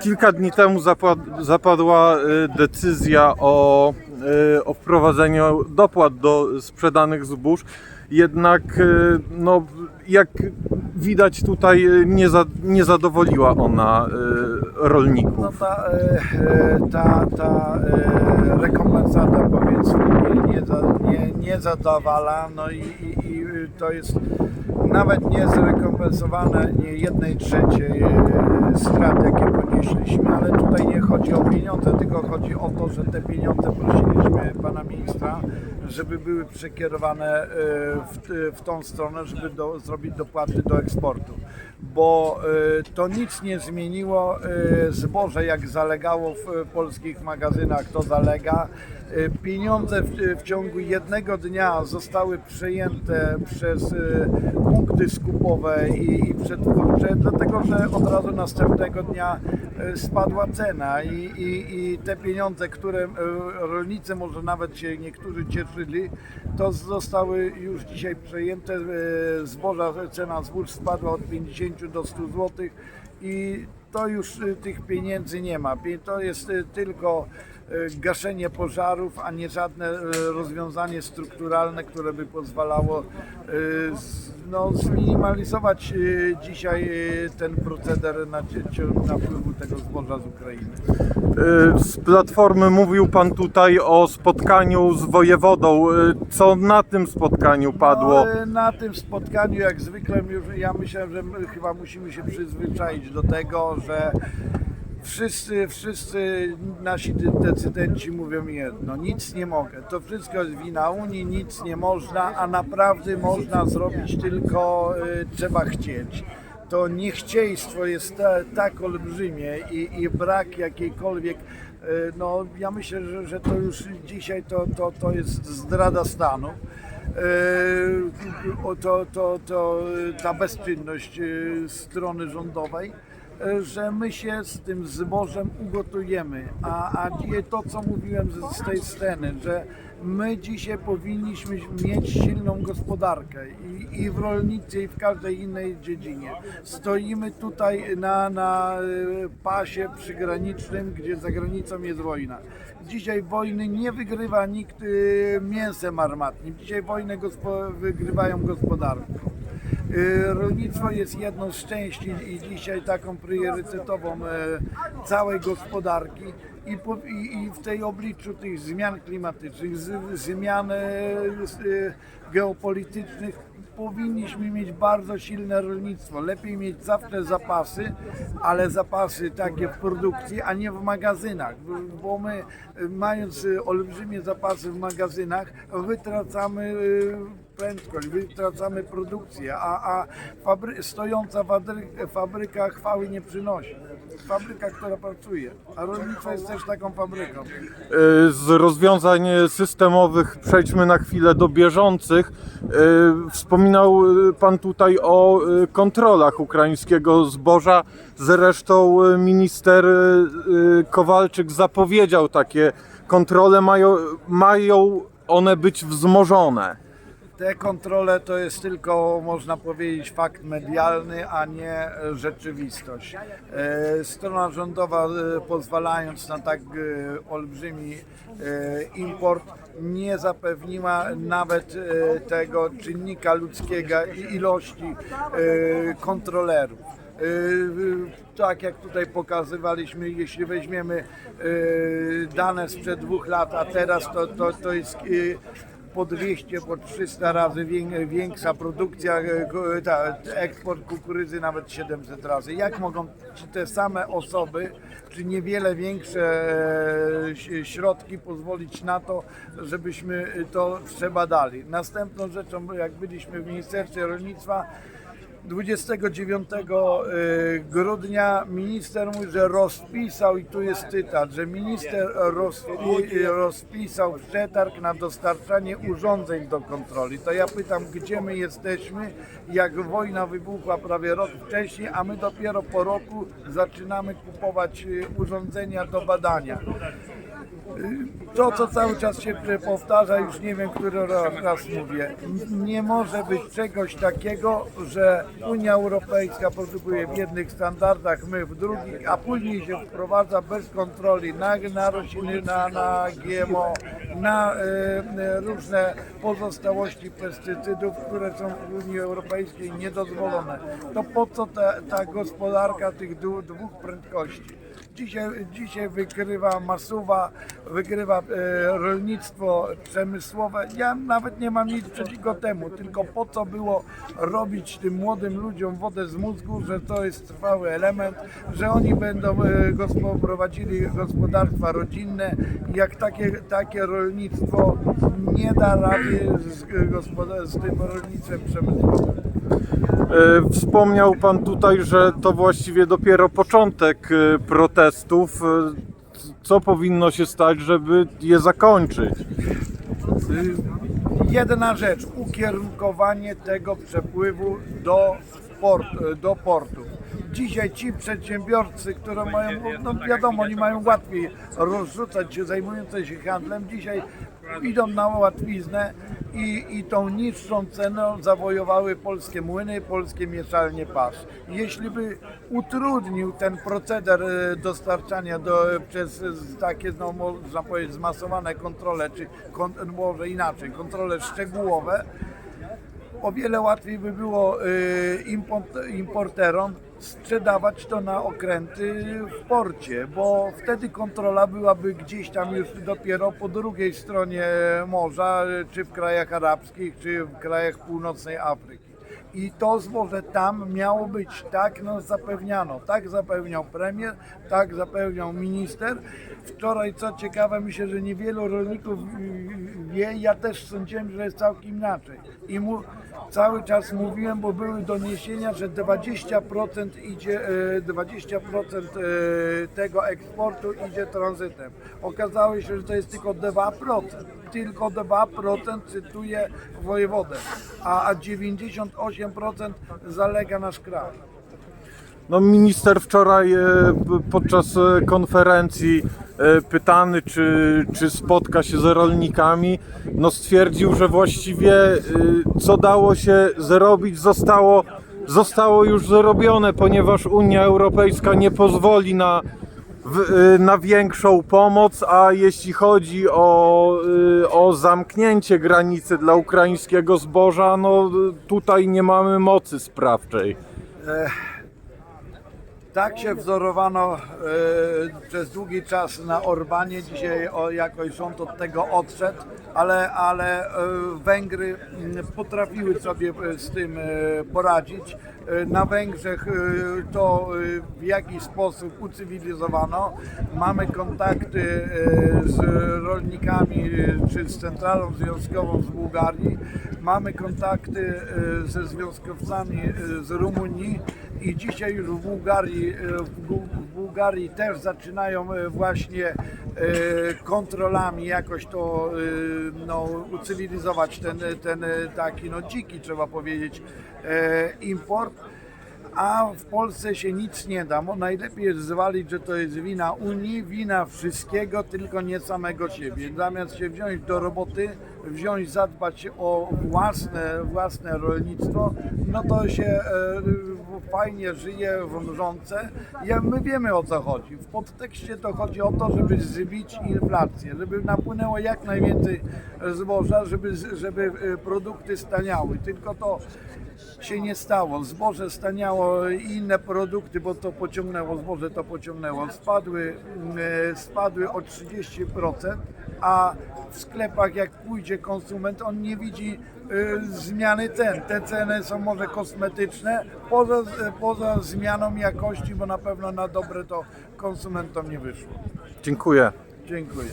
Kilka dni temu zapad- zapadła y, decyzja o, y, o wprowadzeniu dopłat do sprzedanych zbóż. Jednak, y, no, jak widać tutaj, nie, za, nie zadowoliła ona rolników. No ta, ta, ta rekompensata powiedzmy nie, nie, nie zadowala, no i, i, i to jest nawet nie zrekompensowane nie jednej trzeciej e, strat, jakie ponieśliśmy, ale tutaj nie chodzi o pieniądze, tylko chodzi o to, że te pieniądze prosiliśmy pana ministra, żeby były przekierowane e, w, w tą stronę, żeby do, zrobić dopłaty do eksportu, bo e, to nic nie zmieniło. Zboże jak zalegało w polskich magazynach, to zalega. E, Pieniądze w, w ciągu jednego dnia zostały przejęte przez e, punkty skupowe i, i przetwórcze, dlatego że od razu następnego dnia e, spadła cena i, i, i te pieniądze, które rolnicy może nawet się niektórzy cieszyli, to zostały już dzisiaj przejęte. Zboża, cena zbóż spadła od 50 do 100 zł i to już tych pieniędzy nie ma. To jest tylko gaszenie pożarów, a nie żadne e, rozwiązanie strukturalne, które by pozwalało z- no, zminimalizować dzisiaj ten proceder na napływu tego zboża z Ukrainy. Y, Z Platformy mówił Pan tutaj o spotkaniu z wojewodą. Y, Co na tym spotkaniu padło? No, na tym spotkaniu, jak zwykle, już ja myślę, że my chyba musimy się przyzwyczaić do tego, że wszyscy, wszyscy nasi de- decydenci mówią jedno, nic nie mogę. To wszystko jest wina Unii, nic nie można, a naprawdę można zrobić tylko e, trzeba chcieć. To niechciejstwo jest ta, tak olbrzymie i, i brak jakiejkolwiek e, no ja myślę, że, że to już dzisiaj to, to, to jest zdrada stanu. O to, to, to ta bezczynność e, strony rządowej, że my się z tym zbożem ugotujemy. A, a to, co mówiłem z, z tej sceny, że my dzisiaj powinniśmy mieć silną gospodarkę i, i w rolnictwie, i w każdej innej dziedzinie. Stoimy tutaj na, na e, pasie przygranicznym, gdzie za granicą jest wojna. Dzisiaj wojny nie wygrywa nikt e, mięsem armatnim. Dzisiaj wojnę gospo- wygrywają gospodarką. E, Rolnictwo jest jedną z części i dzisiaj taką priorytetową e, całej gospodarki i, w tej obliczu tych zmian klimatycznych, zmian e, e, geopolitycznych powinniśmy mieć bardzo silne rolnictwo. Lepiej mieć zawsze zapasy, ale zapasy takie w produkcji, a nie w magazynach, bo- my mając olbrzymie zapasy w magazynach wytracamy prędkość, wytracamy produkcję, a, a fabry, stojąca fabry, fabryka chwały nie przynosi. Fabryka, która pracuje, a rolnictwo jest też taką fabryką. Y, Z rozwiązań systemowych przejdźmy na chwilę do bieżących. Y, Wspominał y, Pan tutaj o kontrolach ukraińskiego zboża. Zresztą minister Kowalczyk zapowiedział takie kontrole. Mają, mają one być wzmożone. Te kontrole to jest tylko, można powiedzieć, fakt medialny, a nie rzeczywistość. E, Strona rządowa, e, pozwalając na tak e, olbrzymi import, nie zapewniła nawet tego czynnika ludzkiego i ilości kontrolerów. Tak jak tutaj pokazywaliśmy, jeśli weźmiemy dane sprzed dwóch lat, a teraz to, to, to jest po 200, po 300 razy wię- większa produkcja, e, ku- ta, eksport kukurydzy nawet 700 razy. Jak mogą ci te same osoby, czy niewiele większe e, środki pozwolić na to, żebyśmy to przebadali? Następną rzeczą, jak byliśmy w Ministerstwie Rolnictwa, 29 e, grudnia minister mówi, że rozpisał, i tu jest cytat, że minister rozpi, rozpisał przetarg na dostarczanie urządzeń do kontroli. To ja pytam, gdzie my jesteśmy, jak wojna wybuchła prawie rok wcześniej, a my dopiero po roku zaczynamy kupować e, urządzenia do badania. To, co cały czas się powtarza, już nie wiem, który raz mówię, nie może być czegoś takiego, że Unia Europejska produkuje w jednych standardach, my w drugich, a później się wprowadza bez kontroli na, na rośliny, na, na GMO, na e, różne pozostałości pestycydów, które są w Unii Europejskiej niedozwolone. To po co ta, ta gospodarka tych dwóch prędkości? Dzisiaj, dzisiaj wygrywa masuwa, wygrywa e, rolnictwo przemysłowe. Ja nawet nie mam nic przeciwko temu, tylko po co było robić tym młodym ludziom wodę z mózgu, że to jest trwały element, że oni będą e, prowadzili gospodarstwa rodzinne. Jak takie, takie rolnictwo nie da rady z, gospodar- z tym rolnictwem przemysłowym. E, Wspomniał Pan tutaj, że to właściwie dopiero początek e, protestów. Co powinno się stać, żeby je zakończyć? Jedna rzecz, ukierunkowanie tego przepływu do, port, do portu. Dzisiaj ci przedsiębiorcy, które mają, no wiadomo, oni mają łatwiej rozrzucać się, zajmujące się handlem, dzisiaj idą na łatwiznę i, i tą niższą ceną zawojowały polskie młyny, polskie mieszalnie pasz. Jeśli by utrudnił ten proceder e, dostarczania do, przez e, takie, no, można powiedzieć, zmasowane kontrole, czy kon, może inaczej, kontrole szczegółowe, o wiele łatwiej by było y, import- importerom sprzedawać to na okręty w porcie, bo wtedy kontrola byłaby gdzieś tam już dopiero po drugiej stronie morza, y, czy w krajach arabskich, czy w krajach północnej Afryki. I to zboże tam miało być, tak no, zapewniano, tak zapewniał premier, tak zapewniał minister. Wczoraj, co ciekawe, myślę, że niewielu rolników y, wie, ja też sądziłem, że jest całkiem inaczej. I mu cały czas mówiłem, bo były doniesienia, że 20% idzie, e, 20% e, tego eksportu idzie tranzytem. Okazało się, że to jest tylko 2%. Tylko 2% cytuje wojewodę, a a 98% zalega nasz kraj. No, minister wczoraj e, podczas e, konferencji e, pytany, czy, czy spotka się z rolnikami, no stwierdził, że właściwie e, co dało się zrobić, zostało, zostało już zrobione, ponieważ Unia Europejska nie pozwoli na, e, na większą pomoc, a jeśli chodzi o, e, o zamknięcie granicy dla ukraińskiego zboża, no tutaj nie mamy mocy sprawczej. Tak się wzorowano e, przez długi czas na Orbanie. Dzisiaj o, jakoś rząd od tego odszedł, ale, ale e, Węgry mm, potrafiły sobie e, z tym e, poradzić. Na Węgrzech to w jakiś sposób ucywilizowano. Mamy kontakty z rolnikami czy z centralą związkową z Bułgarii. Mamy kontakty ze związkowcami z Rumunii i dzisiaj już w Bułgarii, w Bu- w Bułgarii też zaczynają e, właśnie e, kontrolami jakoś to e, no, ucywilizować ten, ten taki no dziki trzeba powiedzieć import. A w Polsce się nic nie da. Bo najlepiej jest zwalić, że to jest wina Unii, wina wszystkiego, tylko nie samego siebie. Zamiast się wziąć do roboty, wziąć, zadbać o własne, własne rolnictwo, no to się fajnie żyje w mrzące. Ja, my wiemy o co chodzi. W podtekście to chodzi o to, żeby zbić inflację, żeby napłynęło jak najwięcej zboża, żeby, żeby e, produkty staniały. Tylko to się nie stało. Zboże staniało i inne produkty, bo to pociągnęło, zboże to pociągnęło. Spadły, e, spadły o 30%, a w sklepach jak pójdzie konsument, on nie widzi e, zmiany cen. Te ceny są może kosmetyczne, poza, poza zmianą jakości, bo na pewno na dobre to konsumentom nie wyszło. Dziękuję. Dziękuję.